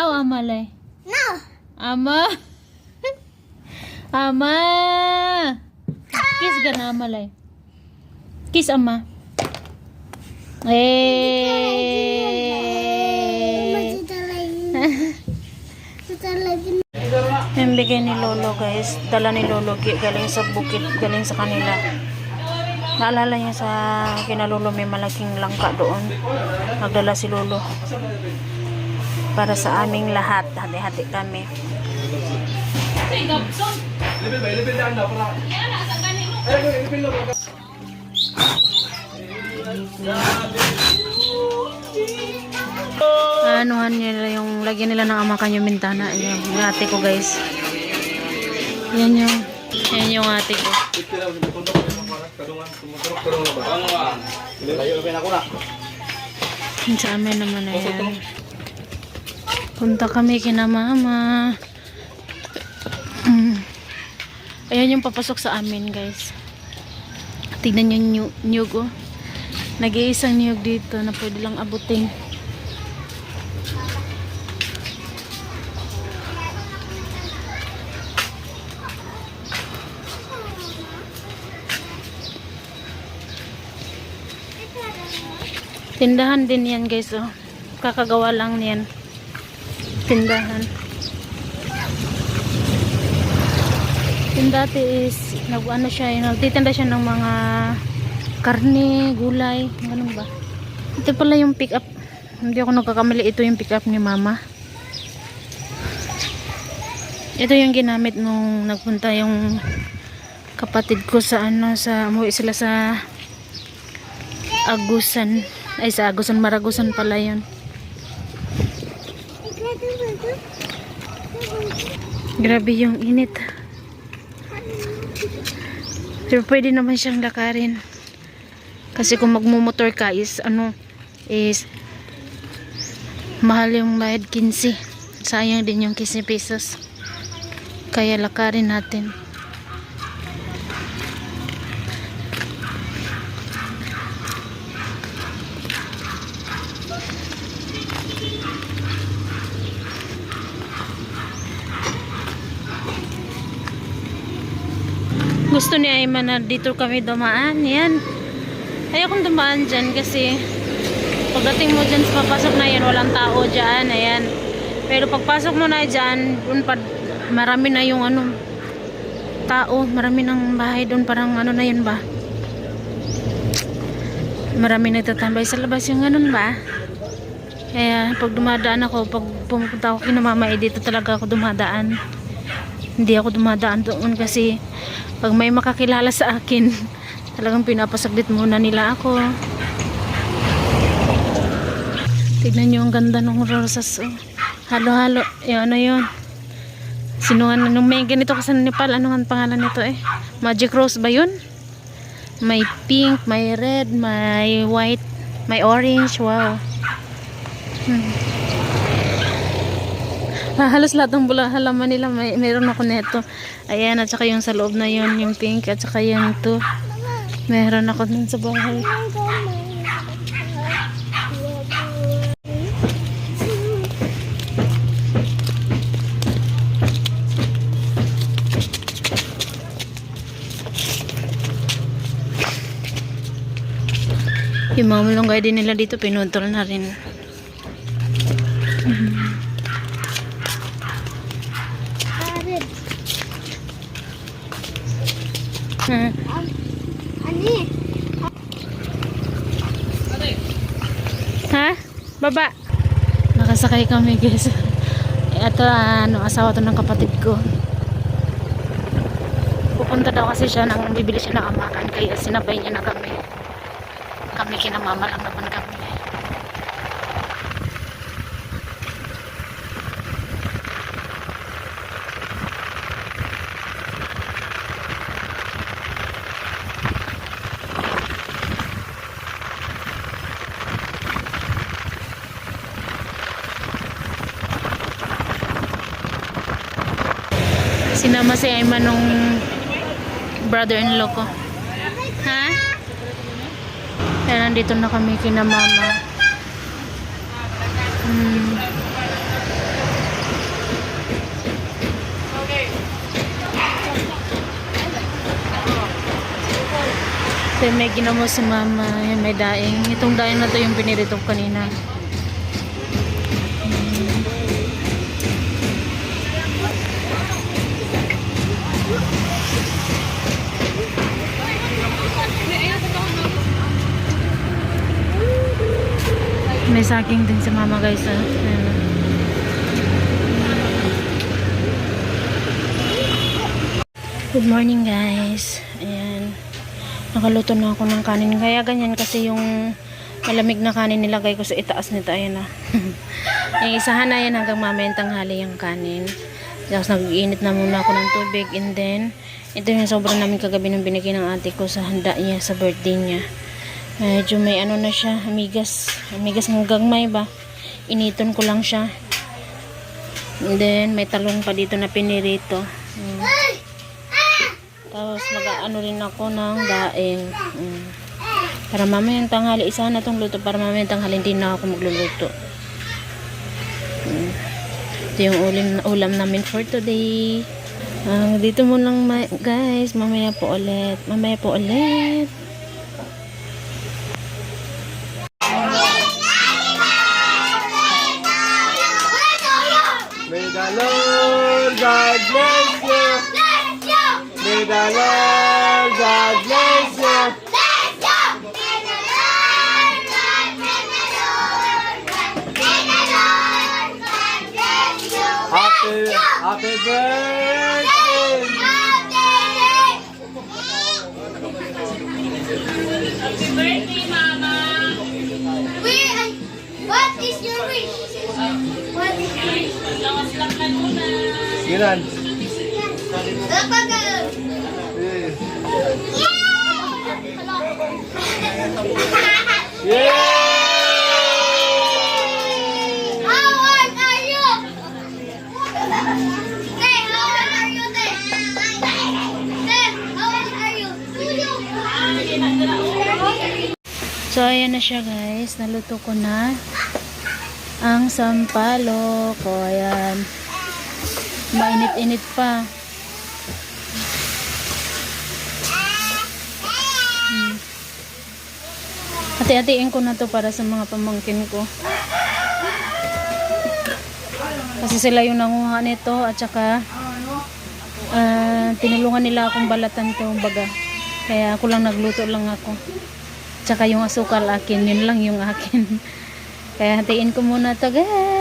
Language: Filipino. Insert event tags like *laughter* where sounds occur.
Aw, amalay. No. Ama. ama. Kiss ka na, amalay. Kiss, ama. Eh. Yung bigay ni Lolo guys, dala ni Lolo galing sa bukid, galing sa kanila. Naalala niya sa kinalolo may malaking langka doon. Nagdala si Lolo. Para sa aming lahat, hati-hati kami. Anuhan nila yung lagyan nila ng amakan yung bintana. Yan, yung ate ko guys. Yan yung, yan yung ate ko. Yung Sa amin naman na yan. Punta kami kina mama. Mm. Ayan yung papasok sa amin guys. Tignan new, nyug oh. Nag-iisang niyog dito na pwede lang abuting. Tindahan din yan guys oh. Kakagawa lang yan. Tindahan. Yung dati is nag ano siya, yung nagtitinda siya ng mga karne, gulay, ganun ba? Ito pala yung pick up. Hindi ako nagkakamali, ito yung pick up ni mama. Ito yung ginamit nung nagpunta yung kapatid ko sa ano sa umuwi sila sa Agusan ay sa Agusan Maragusan pala yun grabe yung init. Pero pwede naman siyang lakarin. Kasi kung magmumotor ka is ano is mahal yung bayad 15 sayang din yung 15 pesos. Kaya lakarin natin gusto ni Ayman na dito kami dumaan yan. Ayokong dumaan dyan kasi pagdating mo dyan papasok na yan walang tao dyan ayan. Pero pagpasok mo na dyan dun pa, marami na yung ano tao marami ng bahay dun parang ano na yun ba? Marami nagtatambay sa labas yung ganun ba? Kaya pag dumadaan ako pag pumunta ako kina mama eh dito talaga ako dumadaan hindi ako dumadaan doon kasi pag may makakilala sa akin *laughs* talagang pinapasaglit muna nila ako. Tignan nyo ang ganda ng rosas oh. halo halo yun ano yun? Sinuhan nung may ganito kasi sa Nepal ano ang pangalan nito eh? Magic rose ba yun? May pink may red may white may orange wow. Hmm. Halos lahat ng bula halaman nila may meron ako nito ayan at saka yung sa loob na yun yung pink at saka yung to meron ako dun sa bahay. Yung mga malunggay din nila dito pinutol na rin. Hmm. Ani. Ha? Baba. Nakasakay kami guys. Ito ano, asawa to ng kapatid ko. Pupunta daw kasi siya nang bibili siya ng amakan kaya sinabay niya na kami. Kami kinamama lang naman kami. Sinama si Ayman nung brother-in-law ko. Ha? Kaya nandito na kami kina mama. Okay. Hmm. Ito may ginamo si mama. Yan, may daing. Itong daing na to yung binirito kanina. Saging din si mama guys. Ah. Ah. Good morning guys. Ayan. Nakaluto na ako ng kanin. Kaya ganyan kasi yung malamig na kanin nilagay ko sa itaas nito. Ayan na. *laughs* yung isahan na yan hanggang mamayang tanghali yung kanin. Tapos nag-iinit na muna ako ng tubig. And then, ito yung sobrang namin kagabi ng binigay ng ate ko sa handa niya, sa birthday niya. Medyo may ano na siya, amigas. Amigas ng gagmay ba? Initon ko lang siya. And then, may talong pa dito na pinirito. Mm. Tapos mag-ano rin ako ng daing. Mm. Para mamayang tanghali, isa na tong luto. Para mamayang tanghali, hindi na ako magluluto. Mm. Ito yung ulam, ulam namin for today. Ah, dito mo lang guys. Mamaya po ulit. Mamaya po ulit. Lord God bless you. Happy, happy birthday. What is your wish? What is your wish? Gilan. Lapag Eh. You? So, ayan na siya guys. Naluto ko na ang sampalok. O, ayan. Mainit-init pa. Hmm. Hati-hatiin ko na to para sa mga pamangkin ko. Kasi sila yung nanguha nito at saka ah, tinulungan nila akong balatan to baga. Kaya ako lang nagluto lang ako. Tsaka yung asukal akin, yun lang yung akin. *laughs* Kaya hatiin ko muna to guys.